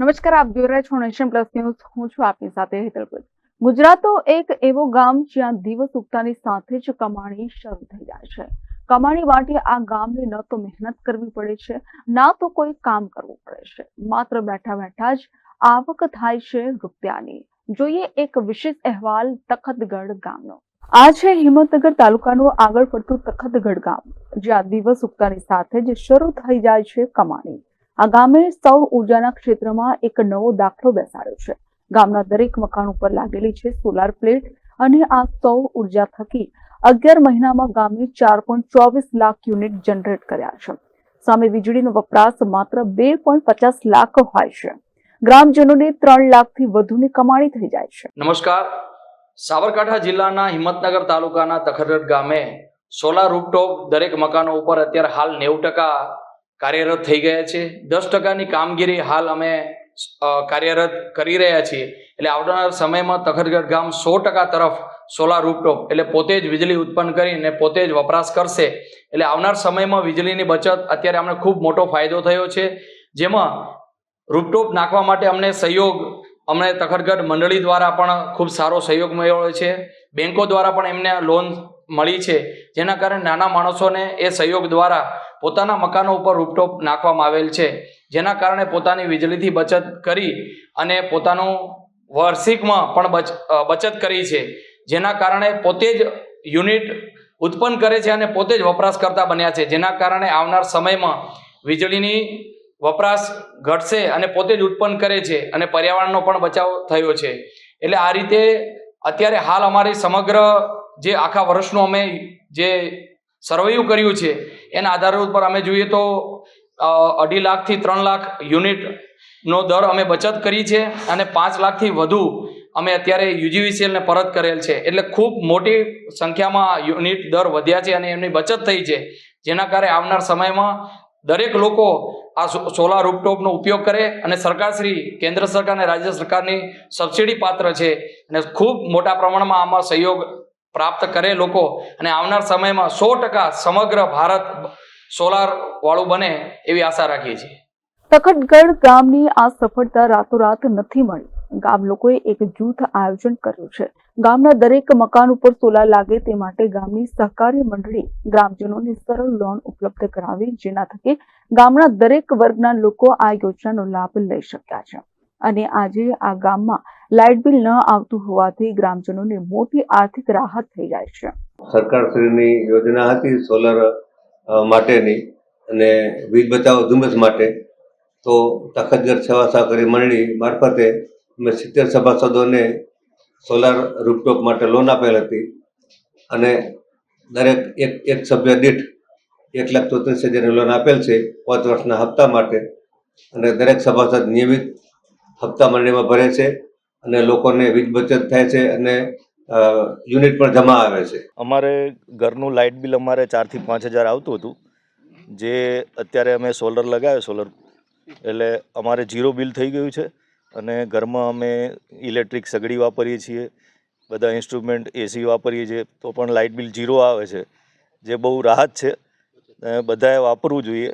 નમસ્કાર, આપ જોઈ રહ્યા છો નેશન પ્લસ ન્યૂઝ. હું છું આપની સાથે હેતલ ભગત. ગુજરાત તો એક એવો ગામ જ્યાં દિવસ ઉગતાની સાથે જ કમાણી શરૂ થઈ જાય છે. કમાણી માટે આ ગામને ન તો મહેનત કરવી પડે છે, ના તો કોઈ કામ કરવું પડે છે. માત્ર બેઠા બેઠા જ આવક થાય છે રૂપિયાની. જોઈએ એક વિશેષ અહેવાલ તખતગઢ ગામનો. આ છે હિંમતનગર તાલુકાનું આગળ પડતું તખતગઢ ગામ, જ્યાં દિવસ ઉગતાની સાથે જ શરૂ થઈ જાય છે કમાણી. આ સૌર ઉર્જાના ક્ષેત્રમાં એક નવો દાખલો બેસાડ્યો છે. ગામના દરેક મકાન ઉપર લાગેલી છે સોલાર પ્લેટ અને આ સૌર ઊર્જા થકી અગિયાર મહિનામાં ગામે ચાર પોઈન્ટ ચોવીસ લાખ યુનિટ જનરેટ કર્યા છે. સામે વીજળીનો વપરાશ માત્ર બે પોઈન્ટ પચાસ લાખ હોય છે. ગ્રામજનોને ત્રણ લાખથી વધુની કમાણી થઈ જાય છે. નમસ્કાર. સાબરકાંઠા જિલ્લાના હિંમતનગર તાલુકાના તખરડ ગામે સોલાર રૂપટોપ દરેક મકાનો ઉપર અત્યારે હાલ નેવું ટકા કાર્યરત થઈ ગયા છે. દસ ટકાની કામગીરી હાલ અમે કાર્યરત કરી રહ્યા છીએ. એટલે આવનાર સમયમાં તખતગઢ ગામ સો ટકા તરફ સોલાર રૂપટોપ એટલે પોતે જ વીજળી ઉત્પન્ન કરીને પોતે જ વપરાશ કરશે. એટલે આવનાર સમયમાં વીજળીની બચત અત્યારે અમને ખૂબ મોટો ફાયદો થયો છે. જેમાં રૂપટોપ નાખવા માટે અમને સહયોગ, અમને તખતગઢ મંડળી દ્વારા પણ ખૂબ સારો સહયોગ મળ્યો છે. બેન્કો દ્વારા પણ એમને લોન મળી છે. જેના કારણે નાના માણસોને એ સહયોગ દ્વારા પોતાના મકાનો ઉપર રૂપટોપ નાખવામાં આવેલ છે. જેના કારણે પોતાની વીજળીથી બચત કરી અને પોતાનું વાર્ષિકમાં પણ બચ બચત કરી છે. જેના કારણે પોતે જ યુનિટ ઉત્પન્ન કરે છે અને પોતે જ વપરાશ કરતા બન્યા છે. જેના કારણે આવનાર સમયમાં વીજળીની વપરાશ ઘટશે અને પોતે જ ઉત્પન્ન કરે છે અને પર્યાવરણનો પણ બચાવ થયો છે. એટલે આ રીતે અત્યારે હાલ અમારી સમગ્ર જે આખા વર્ષનું અમે જે સર્વેયું કર્યું છે. એના આધાર ઉપર અમે જોઈએ તો અઢી લાખથી ત્રણ લાખ યુનિટનો દર અમે બચત કરી છે અને પાંચ લાખથી વધુ અમે અત્યારે યુજીવીસીએલને પરત કરેલ છે. એટલે ખૂબ મોટી સંખ્યામાં યુનિટ દર વધ્યા છે અને એમની બચત થઈ છે. જેના કારણે આવનાર સમયમાં દરેક લોકો આ સોલાર રૂપટોપનો ઉપયોગ કરે અને સરકારશ્રી કેન્દ્ર સરકાર અને રાજ્ય સરકારની સબસિડી પાત્ર છે. અને ખૂબ મોટા પ્રમાણમાં આમાં સહયોગ પ્રાપ્ત કરે લોકો અને આવનાર સમયમાં સો ટકા સમગ્ર ભારત સોલાર વાળું બને એવી આશા રાખીએ છીએ. તખતગઢ ગામની આ સફળતા રાતોરાત નથી મળી. ગામ લોકોએ એક જૂથ આયોજન કર્યું છે. ગામના દરેક મકાન ઉપર સોલાર લાગે તે માટે ગામની સહકારી મંડળી ગ્રામજનોને સરળ લોન ઉપલબ્ધ કરાવી જેના થકી ગામના દરેક વર્ગના લોકો આ યોજનાનો લાભ લઈ શક્યા છે. અને આજે આ ગામમાં લાઇટ બિલ ન આવતું હોવાથી ગ્રામજનોને મોટી આર્થિક રાહત થઈ જાય છે. સરકારશ્રીની યોજના હતી સોલર માટેની અને વીજ બચાવ ઝુંબેશ માટે. તો તખતગર સેવા સહકારી મંડળી મારફતે અમે સિત્તેર સભાસદોને સોલાર રૂપટોપ માટે લોન આપેલ હતી અને દરેક એક એક સભ્ય દીઠ એક લાખ ચોત્રીસ હજારની લોન આપેલ છે પાંચ વર્ષના હપ્તા માટે. અને દરેક સભાસદ નિયમિત હપ્તા મંડળીમાં ભરે છે. અને લોકોને વીજ બચત થાય છે અને યુનિટ પણ જમા આવે છે. અમારે ઘરનું લાઇટ બિલ અમારે ચારથી પાંચ હજાર આવતું હતું. જે અત્યારે અમે સોલર લગાવ્યો સોલર, એટલે અમારે જીરો બિલ થઈ ગયું છે અને ઘરમાં અમે ઇલેક્ટ્રિક સગડી વાપરીએ છીએ, બધા ઇન્સ્ટ્રુમેન્ટ એસી વાપરીએ છીએ, તો પણ લાઇટ બિલ જીરો આવે છે. જે બહુ રાહત છે બધાએ વાપરવું જોઈએ.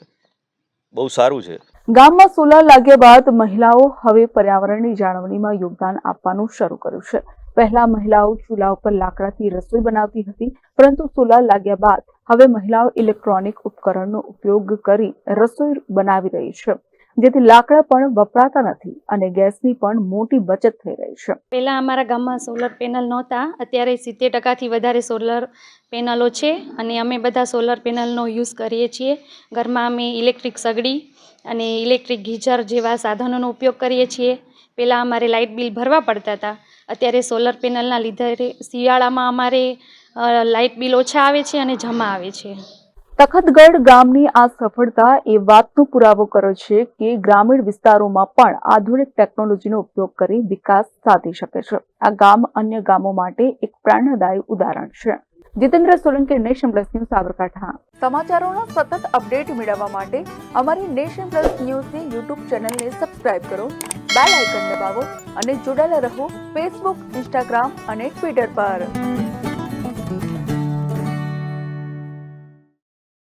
બહુ સારું છે. ગામમાં સોલાર લાગ્યા બાદ મહિલાઓ હવે પર્યાવરણની જાળવણીમાં યોગદાન આપવાનું શરૂ કર્યું છે. પહેલા મહિલાઓ ચૂલા ઉપર લાકડાથી રસોઈ બનાવતી હતી, પરંતુ સોલાર લાગ્યા બાદ હવે મહિલાઓ ઇલેક્ટ્રોનિક ઉપકરણનો ઉપયોગ કરી રસોઈ બનાવી રહી છે. જેથી લાકડા પણ વપરાતા નથી અને ગેસની પણ મોટી બચત થઈ રહી છે. પહેલાં અમારા ગામમાં સોલર પેનલ નહોતા. અત્યારે સિત્તેર ટકાથી વધારે સોલર પેનલો છે અને અમે બધા સોલર પેનલનો યુઝ કરીએ છીએ. ઘરમાં અમે ઇલેક્ટ્રિક સગડી અને ઇલેક્ટ્રિક ગીઝર જેવા સાધનોનો ઉપયોગ કરીએ છીએ. પહેલાં અમારે લાઇટ બિલ ભરવા પડતા હતા. અત્યારે સોલર પેનલના લીધે શિયાળામાં અમારે લાઇટ બિલ ઓછા આવે છે અને જમા આવે છે. તખતગઢ ગામની આ સફળતા એ વાતનો પુરાવો કરે છે કે ગ્રામીણ વિસ્તારોમાં પણ આધુનિક ટેકનોલોજીનો ઉપયોગ કરી વિકાસ સાધી શકે છે. આ ગામ અન્ય ગામો માટે એક પ્રેરણાદાયી ઉદાહરણ છે. Jitendra Solanki, Nation Plus News, Sabarkantha. સમાચારોના સતત અપડેટ મેળવવા માટે અમારી નેશન પ્લસ ન્યૂઝની યુટ્યુબ ચેનલને સબસ્ક્રાઇબ કરો, બેલ આઇકન દબાવો અને જોડાયેલા રહો ફેસબુક, ઇન્સ્ટાગ્રામ અને ટ્વિટર પર.